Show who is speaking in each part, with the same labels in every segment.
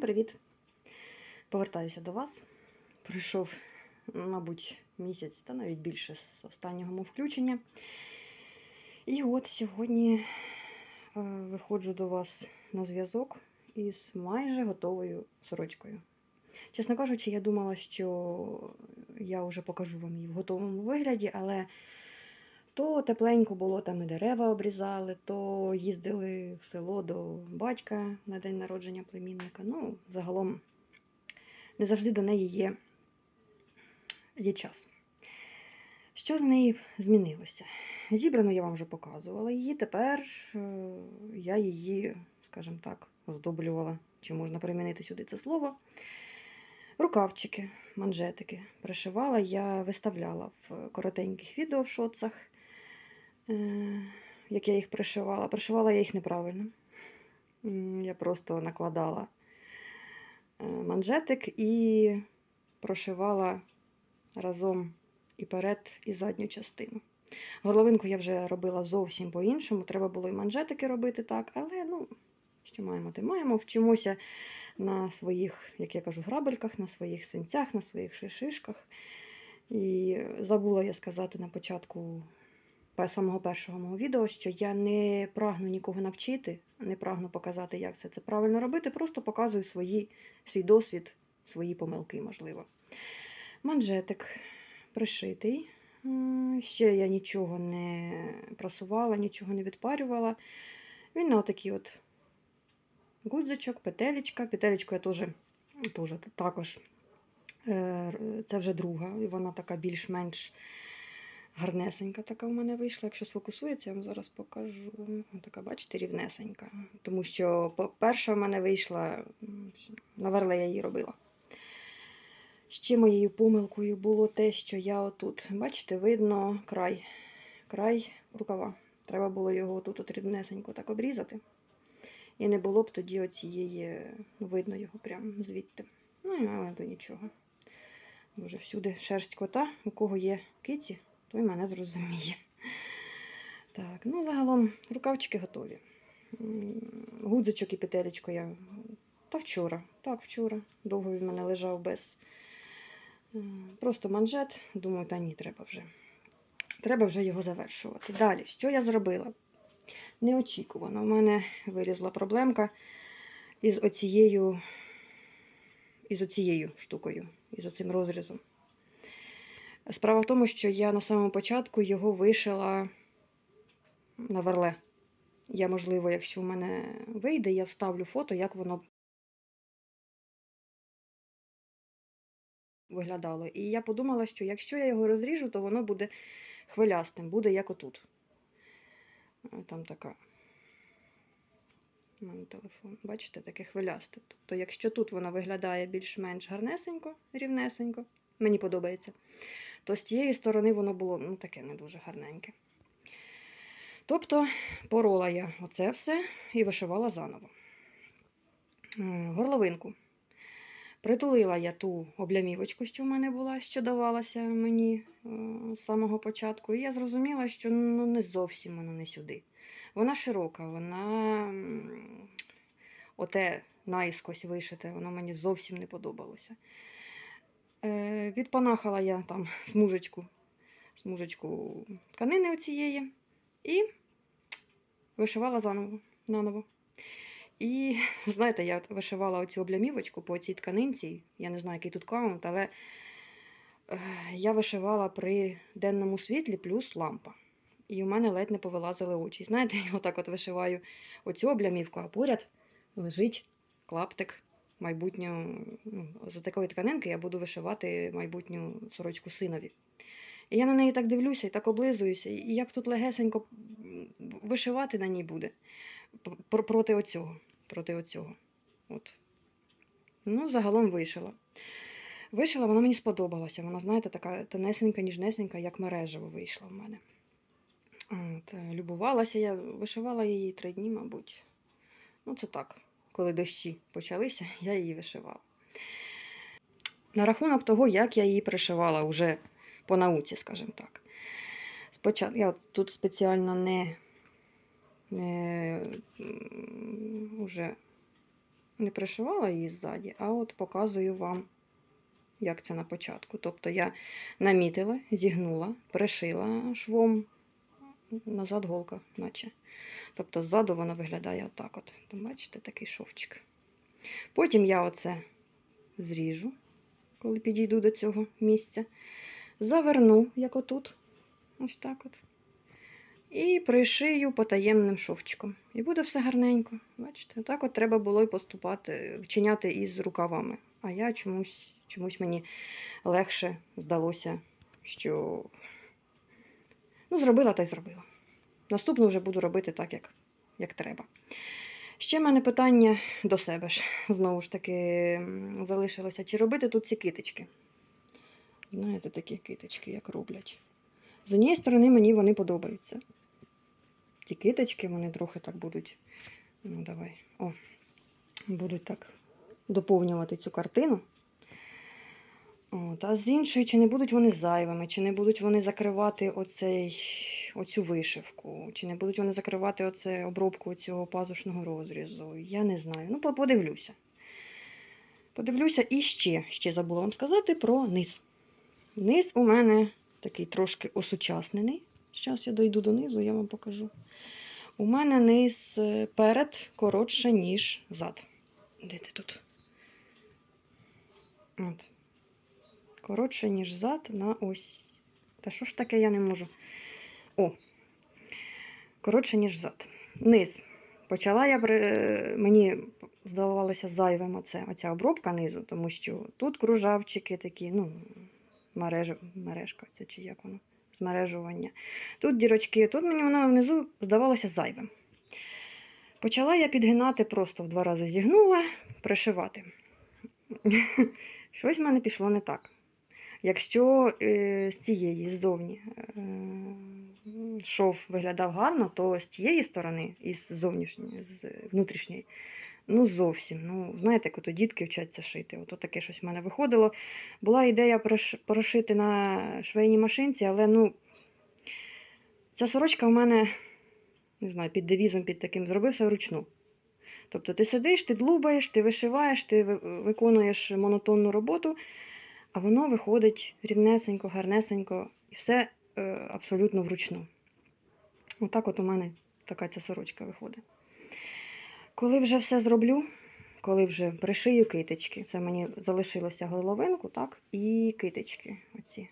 Speaker 1: Привіт! Повертаюся до вас. Пройшов, мабуть, місяць та навіть більше з останнього мого включення. І от сьогодні е, виходжу до вас на зв'язок із майже готовою сорочкою. Чесно кажучи, я думала, що я вже покажу вам її в готовому вигляді, але то тепленько було, там і дерева обрізали, то їздили в село до батька на день народження племінника. Ну, загалом не завжди до неї є, є час. Що з неї змінилося? Зібрано я вам вже показувала її. Тепер е, я її, скажімо так, оздоблювала, чи можна примінити сюди це слово. Рукавчики, манжетики пришивала, я виставляла в коротеньких відео в шоцах, як я їх пришивала. Пришивала я їх неправильно. Я просто накладала е, манжетик і прошивала разом і перед, і задню частину. Горловинку я вже робила зовсім по-іншому. Треба було і манжетики робити так, але ну, що маємо, ти маємо. Вчимося на своїх, як я кажу, грабельках, на своїх синцях, на своїх шишишках. І забула я сказати на початку самого першого мого відео, що я не прагну нікого навчити, не прагну показати, як все це правильно робити, просто показую свої, свій досвід, свої помилки, можливо. Манжетик пришитий. Ще я нічого не прасувала, нічого не відпарювала. Він на отакий от гудзичок, петелечка. Петелечку я теж, теж також е, це вже друга, і вона така більш-менш гарнесенька така в мене вийшла. Якщо сфокусується, я вам зараз покажу. Така, бачите, рівнесенька. Тому що перша в мене вийшла, м, на верле я її робила. Ще моєю помилкою було те, що я отут, бачите, видно край, край рукава. Треба було його тут от рівнесенько так обрізати. І не було б тоді оцієї, ну, видно його прямо звідти. Ну, але то нічого. Боже, всюди шерсть кота, у кого є киці, той мене зрозуміє. Так, ну загалом рукавчики готові. Гудзичок і петелечко я. Та вчора, так, вчора. Довго він мене лежав без. Просто манжет. Думаю, та ні, треба вже. Треба вже його завершувати. Далі, що я зробила? Неочікувано. В мене вилізла проблемка із оцією, із оцією штукою, із оцим розрізом. Справа в тому, що я на самому початку його вишила на верле. Я, можливо, якщо в мене вийде, я вставлю фото, як воно виглядало. І я подумала, що якщо я його розріжу, то воно буде хвилястим, буде як отут. Там така. У мене телефон. Бачите, таке хвилясте. Тобто, якщо тут воно виглядає більш-менш гарнесенько, рівнесенько, мені подобається, то з тієї сторони воно було ну, таке не дуже гарненьке. Тобто порола я оце все і вишивала заново. Е, Горловинку. Притулила я ту облямівочку, що в мене була, що давалася мені е, з самого початку. І я зрозуміла, що ну, не зовсім воно не сюди. Вона широка, вона оте наїскось вишите, воно мені зовсім не подобалося. Е, відпанахала я там смужечку, смужечку тканини оцієї і вишивала заново, наново. І знаєте, я вишивала оцю облямівочку по цій тканинці. Я не знаю, який тут каунт, але е, я вишивала при денному світлі плюс лампа. І у мене ледь не повилазили очі. Знаєте, я отак от вишиваю оцю облямівку, а поряд лежить клаптик майбутню. Ну, з такої тканинки я буду вишивати майбутню сорочку синові. І я на неї так дивлюся і так облизуюся, і як тут легесенько вишивати на ній буде. Проти оцього. Проти оцього. От. Ну, загалом вишила. Вишила, вона мені сподобалася. Вона, знаєте, така тонесенька, ніжнесенька, як мережево вийшла в мене. От, е, любувалася я, вишивала її три дні, мабуть. Ну, це так, коли дощі почалися, я її вишивала. На рахунок того, як я її пришивала уже по науці, скажімо так. Спочатку я тут спеціально не, не уже не пришивала її ззаді, а от показую вам, як це на початку. Тобто я намітила, зігнула, пришила швом, назад голка, наче. Тобто ззаду воно виглядає отак. От. Там, бачите, такий шовчик. Потім я оце зріжу, коли підійду до цього місця. Заверну, як отут. Ось так от. І пришию потаємним шовчиком. І буде все гарненько. Бачите, так от треба було і поступати, вчиняти із рукавами. А я чомусь, чомусь мені легше здалося, що ну, зробила та й зробила. Наступну вже буду робити так, як, як треба. Ще в мене питання до себе ж, знову ж таки, залишилося. Чи робити тут ці китички? Знаєте, такі китички, як роблять. З однієї сторони, мені вони подобаються. Ті китички, вони трохи так будуть. Ну, давай. О, будуть так доповнювати цю картину. От, а з іншої, чи не будуть вони зайвими, чи не будуть вони закривати оцей, оцю вишивку, чи не будуть вони закривати оце обробку цього пазушного розрізу. Я не знаю. Ну, подивлюся. Подивлюся і ще, ще забула вам сказати про низ. Низ у мене такий трошки осучаснений. Зараз я дойду до низу, я вам покажу. У мене низ е, перед коротше, ніж зад. Де тут? От. Коротше, ніж зад на ось. Та що ж таке я не можу? О. Коротше, ніж зад. Низ. Почала я мені здавалося зайвим оце, оця обробка низу, тому що тут кружавчики такі, ну, мереж, мережка, це чи як воно, змережування. Тут дірочки, тут мені воно внизу здавалося зайвим. Почала я підгинати, просто в два рази зігнула, пришивати. Щось в мене пішло не так. Якщо е, з цієї ззовні е, шов виглядав гарно, то з тієї сторони, із зовнішньої, з внутрішньої, ну зовсім. Ну, знаєте, як ото дітки вчаться шити. Ото таке щось в мене виходило. Була ідея прошити на швейній машинці, але ну, ця сорочка в мене, не знаю, під девізом, під таким, зробився вручну. Тобто ти сидиш, ти длубаєш, ти вишиваєш, ти виконуєш монотонну роботу, а воно виходить рівнесенько, гарнесенько, і все е, абсолютно вручну. Отак от у мене така ця сорочка виходить. Коли вже все зроблю, коли вже пришию китички, це мені залишилося горловинку, так, і китички. Оці.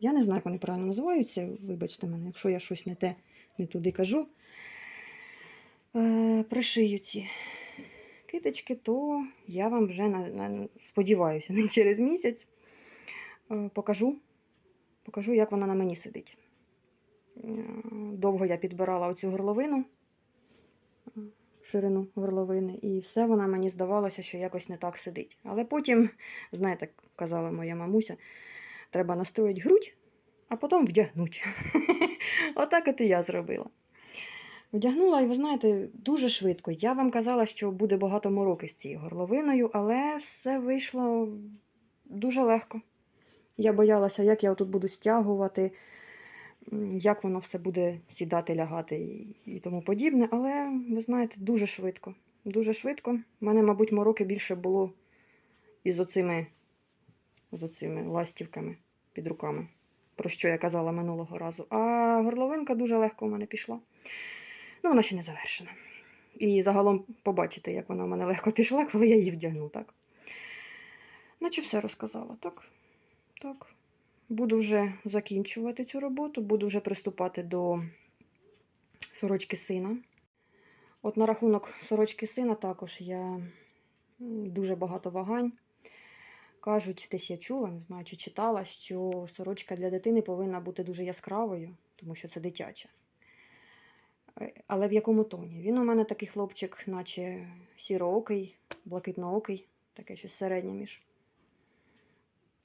Speaker 1: Я не знаю, як вони правильно називаються, вибачте мене, якщо я щось не те, не туди кажу. Е, пришию ці китички, то я вам вже на, на, сподіваюся, не через місяць покажу, покажу, як вона на мені сидить. Е, Довго я підбирала оцю горловину, е, ширину горловини, і все вона мені здавалося, що якось не так сидить. Але потім, знаєте, казала моя мамуся, треба настроїти грудь, а потім вдягнути. Отак от і я зробила. Вдягнула, і ви знаєте, дуже швидко. Я вам казала, що буде багато мороки з цією горловиною, але все вийшло дуже легко. Я боялася, як я тут буду стягувати, як воно все буде сідати, лягати і, тому подібне. Але ви знаєте, дуже швидко. Дуже швидко. У мене, мабуть, мороки більше було із оцими, з оцими ластівками під руками, про що я казала минулого разу. А горловинка дуже легко у мене пішла. Ну, вона ще не завершена. І загалом побачите, як вона в мене легко пішла, коли я її вдягну, так? Наче все розказала, так? Так. Буду вже закінчувати цю роботу, буду вже приступати до сорочки сина. От на рахунок сорочки сина також я дуже багато вагань. Кажуть, десь я чула, не знаю, чи читала, що сорочка для дитини повинна бути дуже яскравою, тому що це дитяча. Е, Але в якому тоні? Він у мене такий хлопчик, наче сіроокий, блакитноокий, таке щось середнє між.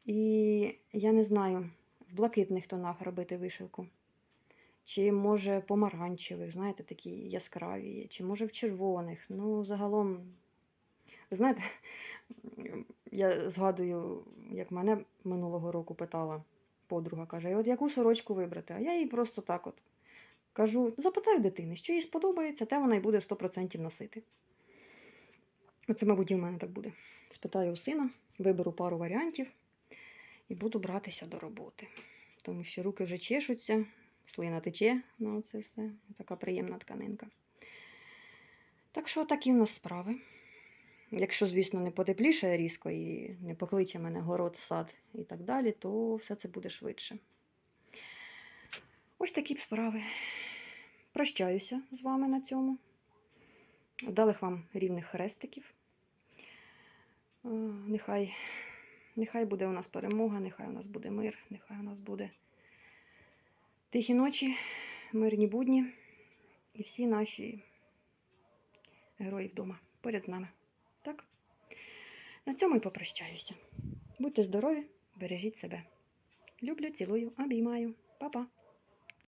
Speaker 1: І я не знаю, в блакитних тонах робити вишивку. Чи може помаранчевих, знаєте, такі яскраві, чи може в червоних. Ну, загалом, ви знаєте, я згадую, як мене минулого року питала подруга, каже, «І от яку сорочку вибрати? А я їй просто так от кажу: запитаю дитини, що їй сподобається, те вона й буде 100% носити. Оце, мабуть, і в мене так буде. Спитаю у сина, виберу пару варіантів і буду братися до роботи. Тому що руки вже чешуться, слина тече на це все. Така приємна тканинка. Так що такі в нас справи. Якщо, звісно, не потепліше різко і не покличе мене город, сад і так далі, то все це буде швидше. Ось такі б справи. Прощаюся з вами на цьому. Вдалих вам рівних хрестиків. Е, Нехай, нехай буде у нас перемога, нехай у нас буде мир, нехай у нас буде тихі ночі, мирні будні і всі наші герої вдома поряд з нами. Так? На цьому і попрощаюся. Будьте здорові, бережіть себе. Люблю, цілую, обіймаю. Па-па.